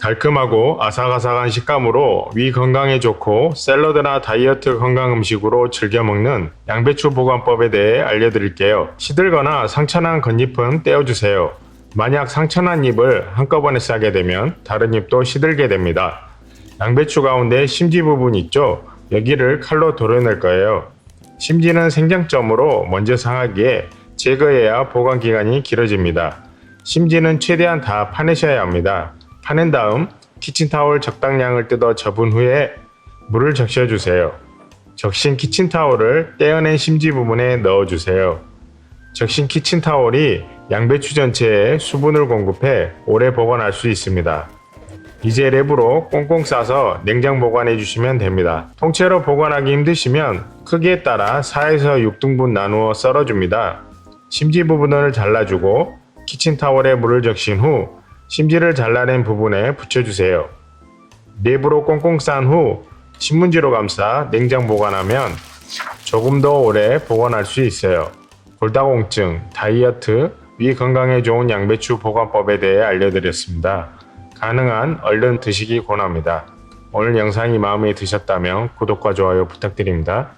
달콤하고 아삭아삭한 식감으로 위 건강에 좋고 샐러드나 다이어트 건강 음식으로 즐겨 먹는 양배추 보관법에 대해 알려드릴게요. 시들거나 상처난 겉잎은 떼어주세요. 만약 상처난 잎을 한꺼번에 싸게 되면 다른 잎도 시들게 됩니다. 양배추 가운데 심지 부분 있죠? 여기를 칼로 도려낼 거예요. 심지는 생장점으로 먼저 상하기에 제거해야 보관 기간이 길어집니다. 심지는 최대한 다 파내셔야 합니다. 파낸 다음 키친타올 적당량을 뜯어 접은 후에 물을 적셔주세요. 적신 키친타올을 떼어낸 심지 부분에 넣어주세요. 적신 키친타올이 양배추 전체에 수분을 공급해 오래 보관할 수 있습니다. 이제 랩으로 꽁꽁 싸서 냉장 보관해 주시면 됩니다. 통째로 보관하기 힘드시면 크기에 따라 4에서 6등분 나누어 썰어줍니다. 심지 부분을 잘라주고 키친타월에 물을 적신 후 심지를 잘라낸 부분에 붙여주세요. 랩으로 꽁꽁 싼 후 신문지로 감싸 냉장 보관하면 조금 더 오래 보관할 수 있어요. 골다공증, 다이어트, 위 건강에 좋은 양배추 보관법에 대해 알려드렸습니다. 가능한 얼른 드시기 권합니다. 오늘 영상이 마음에 드셨다면 구독과 좋아요 부탁드립니다.